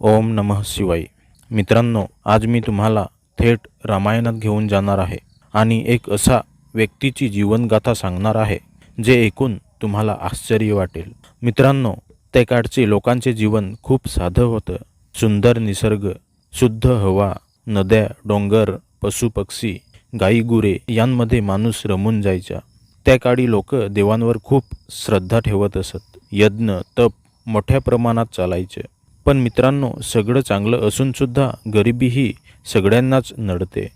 ओम नमः शिवाय. मित्रांनो आज मी तुम्हाला थेट रामायणात घेऊन जाणार आहे आणि एक असा व्यक्तीची जीवनगाथा सांगणार आहे जे ऐकून तुम्हाला आश्चर्य वाटेल. मित्रांनो त्या काळचे लोकांचे जीवन खूप साधं होतं. सुंदर निसर्ग शुद्ध हवा नद्या डोंगर पशुपक्षी गाई गुरे यांमध्ये माणूस रमून जायचा. त्या काळी लोक देवांवर खूप श्रद्धा ठेवत असत. यज्ञ तप मोठ्या प्रमाणात चालायचे. पण मित्रांनो सगळं चांगलं असूनसुद्धा गरिबी ही सगळ्यांनाच नडते.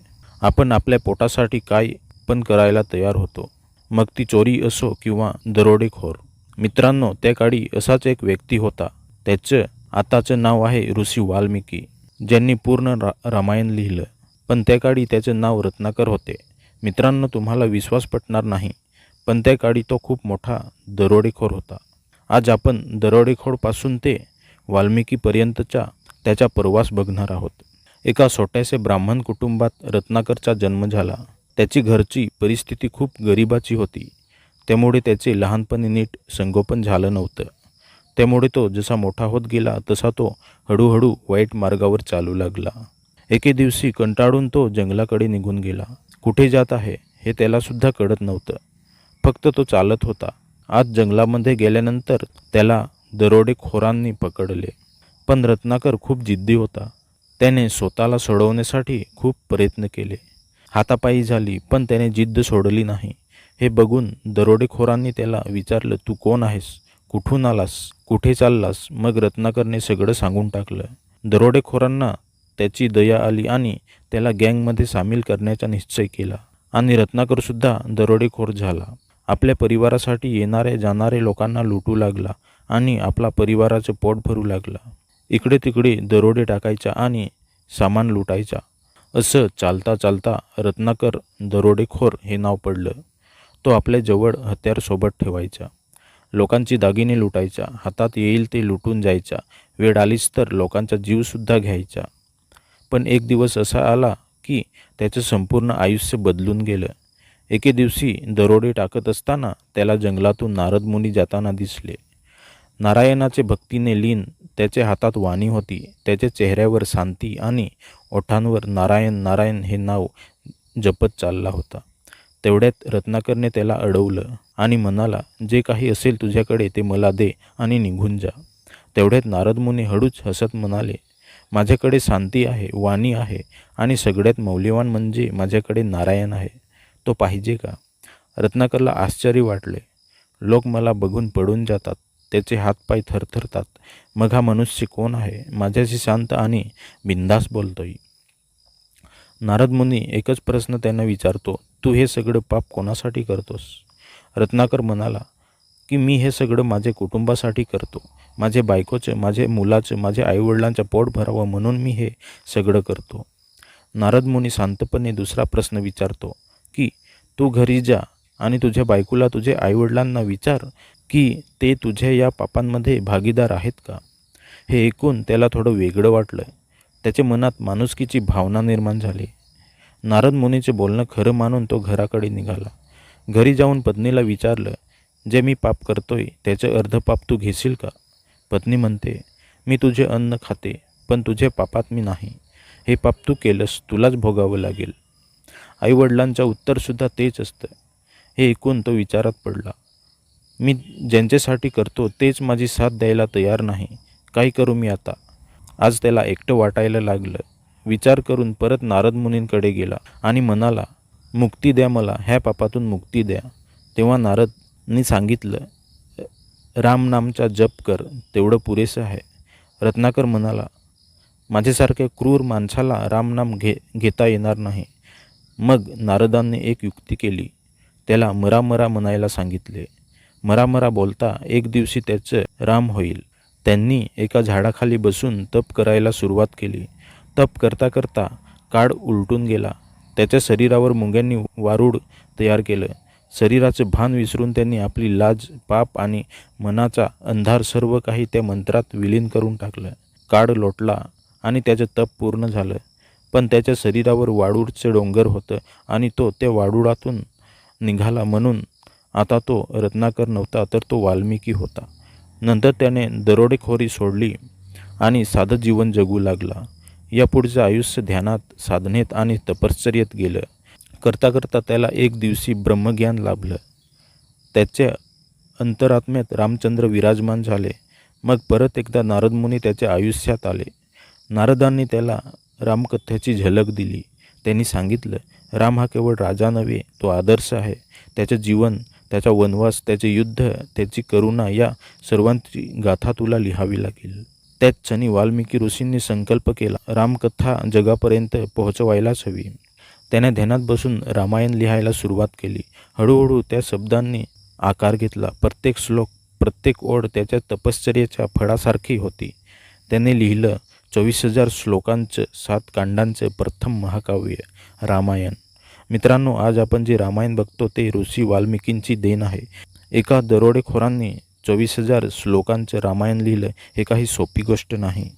आपण आपल्या पोटासाठी काय पण करायला तयार होतो. मग ती चोरी असो किंवा दरोडेखोर. मित्रांनो त्या काळी असाच एक व्यक्ती होता. त्याचं आताचं नाव आहे ऋषी वाल्मिकी ज्यांनी पूर्ण रा रामायण लिहिलं. पण त्या काळी त्याचं नाव रत्नाकर होते. मित्रांनो तुम्हाला विश्वास पटणार नाही पण त्या काळी तो खूप मोठा दरोडेखोर होता. आज आपण दरोडेखोरपासून ते वाल्मिकीपर्यंतचा त्याचा प्रवास बघणार आहोत. एका छोट्याशा ब्राह्मण कुटुंबात रत्नाकरचा जन्म झाला. त्याची घरची परिस्थिती खूप गरिबाची होती. त्यामुळे त्याचे लहानपणी नीट संगोपन झालं नव्हतं. त्यामुळे तो जसा मोठा होत गेला तसा तो हळूहळू वाईट मार्गावर चालू लागला. एके दिवशी कंटाळून तो जंगलाकडे निघून गेला. कुठे जात आहे हे त्यालासुद्धा कळत नव्हतं. फक्त तो चालत होता. आज जंगलामध्ये गेल्यानंतर त्याला दरोडेखोरांनी पकडले. पण रत्नाकर खूप जिद्दी होता. त्याने स्वतःला सोडवण्यासाठी खूप प्रयत्न केले. हातापायी झाली पण त्याने जिद्द सोडली नाही. हे बघून दरोडेखोरांनी त्याला विचारलं तू कोण आहेस? कुठून आलास? कुठे चाललास? मग रत्नाकरने सगळं सांगून टाकलं. दरोडेखोरांना त्याची दया आली आणि त्याला गँगमध्ये सामील करण्याचा निश्चय केला आणि रत्नाकरसुद्धा दरोडेखोर झाला. आपल्या परिवारासाठी येणारे जाणारे लोकांना लुटू लागला. आणि आपला परिवाराचं पोट भरू लागला. इकडे तिकडे दरोडे टाकायचा आणि सामान लुटायचा. असं चालता चालता रत्नाकर दरोडेखोर हे नाव पडलं. तो आपल्या जवळ हत्यार सोबत ठेवायचा. लोकांची दागिने लुटायचा. हातात येईल ते लुटून जायचा. वेळ आलीच तर लोकांचा जीवसुद्धा घ्यायचा. पण एक दिवस असा आला की त्याचं संपूर्ण आयुष्य बदलून गेलं. एके दिवशी दरोडे टाकत असताना त्याला जंगलातून नारद मुनी जाताना दिसले. नारायणाचे भक्तीने लीन त्याच्या हातात वाणी होती त्याच्या चेहऱ्यावर शांती आणि ओठांवर नारायण नारायण हे नाव जपत चालला होता. तेवढ्यात रत्नाकरने त्याला अडवलं आणि म्हणाला जे काही असेल तुझ्याकडे ते मला दे आणि निघून जा. तेवढ्यात नारद मुनी हळूच हसत म्हणाले माझ्याकडे शांती आहे वाणी आहे आणि सगळ्यात मौल्यवान म्हणजे माझ्याकडे नारायण आहे. तो पाहिजे का? रत्नाकरला आश्चर्य वाटले. लोक मला बघून पडून जातात. त्याचे हातपाय थरथरतात. मग हा मनुष्य कोण आहे? माझ्याशी शांत आणि बिंदास बोलतोय. नारद मुनी एकच प्रश्न त्यांना विचारतो तू हे सगळं पाप कोणासाठी करतोस? रत्नाकर म्हणाला की मी हे सगळं माझ्या कुटुंबासाठी करतो. माझे बायकोचं माझे मुलाचं माझ्या आईवडिलांचं पोट भरावं म्हणून मी हे सगळं करतो. नारद मुनी शांतपणे दुसरा प्रश्न विचारतो की तू घरी जा आणि तुझ्या बायकोला तुझ्या आईवडिलांना विचार की ते तुझ्या या पापांमध्ये भागीदार आहेत का? हे ऐकून त्याला थोडं वेगळं वाटलं त्याच्या मनात माणुसकीची भावना निर्माण झाली. नारद मुनीचे बोलणं खरं मानून तो घराकडे निघाला. घरी जाऊन पत्नीला विचारलं जे मी पाप करतोय त्याचं अर्ध पाप तू घेशील का? पत्नी म्हणते मी तुझे अन्न खाते पण तुझे पापात मी नाही. हे पाप तू केलंस तुलाच भोगावं लागेल. आईवडिलांचं उत्तरसुद्धा तेच असतं. हे ऐकून तो विचारात पडला. मी ज्यांच्यासाठी करतो तेच माझी साथ द्यायला तयार नाही. काय करू मी आता. आज त्याला एकटं वाटायला लागलं. विचार करून परत नारद मुनींकडे गेला आणि म्हणाला मुक्ती द्या मला ह्या पापातून मुक्ती द्या. तेव्हा नारदनी सांगितलं रामनामचा जप कर तेवढं पुरेसं आहे. रत्नाकर म्हणाला माझ्यासारख्या क्रूर माणसाला रामनाम घे घेता येणार नाही. मग नारदांनी एक युक्ती केली. त्याला मरा मरा म्हणायला सांगितले. मरामरा बोलता एक दिवशी त्याचं राम होईल. त्यांनी एका झाडाखाली बसून तप करायला सुरुवात केली. तप करता करता काळ उलटून गेला. त्याच्या शरीरावर मुंग्यांनी वारूड तयार केलं. शरीराचं भान विसरून त्यांनी आपली लाज पाप आणि मनाचा अंधार सर्व काही त्या मंत्रात विलीन करून टाकलं. काळ लोटला आणि त्याचं तप पूर्ण झालं. पण त्याच्या शरीरावर वाडूडचं डोंगर होतं आणि तो त्या वाडुळातून निघाला म्हणून आता तो रत्नाकर नव्हता तर तो वाल्मिकी होता. नंतर त्याने दरोडेखोरी सोडली आणि साधं जीवन जगू लागला. या पुढचं आयुष्य ध्यानात साधनेत आणि तपश्चर्येत गेलं. करता करता त्याला एक दिवशी ब्रह्मज्ञान लाभलं. त्याच्या अंतरात्म्यात रामचंद्र विराजमान झाले. मग परत एकदा नारदमुनी त्याच्या आयुष्यात आले. नारदांनी त्याला रामकथ्याची झलक दिली. त्यांनी सांगितलं राम हा केवळ राजा नव्हे तो आदर्श आहे. त्याचे जीवन त्याचा वनवास त्याचे युद्ध त्याची करुणा या सर्वांची गाथा तुला लिहावी लागेल. त्याच क्षणी वाल्मिकी ऋषींनी संकल्प केला रामकथा जगापर्यंत पोहोचवायलाच हवी. त्याने ध्यानात बसून रामायण लिहायला सुरुवात केली. हळूहळू त्या शब्दांनी आकार घेतला. प्रत्येक श्लोक प्रत्येक ओढ त्याच्या तपश्चर्याच्या फळासारखी होती. त्याने लिहिलं चोवीस हजार श्लोकांचं सात कांडांचं प्रथम महाकाव्य रामायण. मित्रांनो आज आपण जे रामायण बघतो ते ऋषी वाल्मिकींची देण आहे. एका दरोडेखोरांनी चोवीस हजार श्लोकांचं रामायण लिहिलं हे काही सोपी गोष्ट नाही.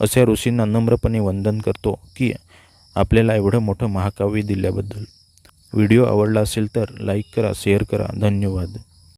अशा ऋषींना नम्रपणे वंदन करतो की आपल्याला एवढं मोठं महाकाव्य दिल्याबद्दल. व्हिडिओ आवडला असेल तर लाईक करा शेअर करा. धन्यवाद.